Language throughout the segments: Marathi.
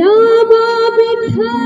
रामा बिठा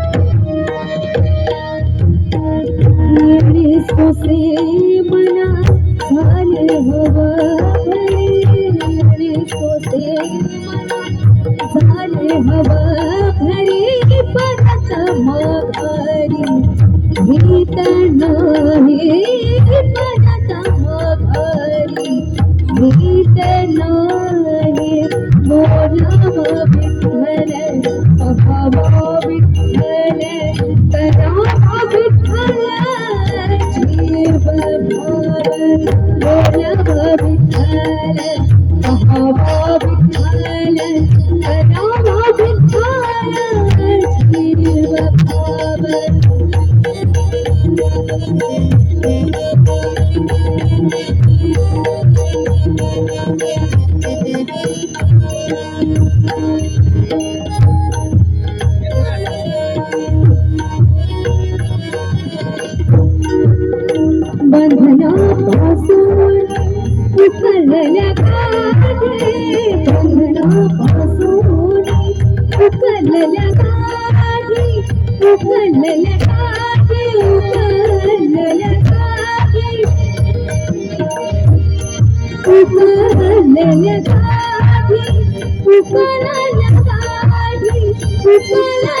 अभावित उकल्या काठी अंगणापासून उकलल्या काठी उकलल्या काठी उकलल्या काठी उकलल्या काठी उकलल्या काठी उकलल्या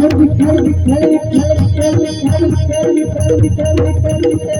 कर कर कर कर कर कर कर कर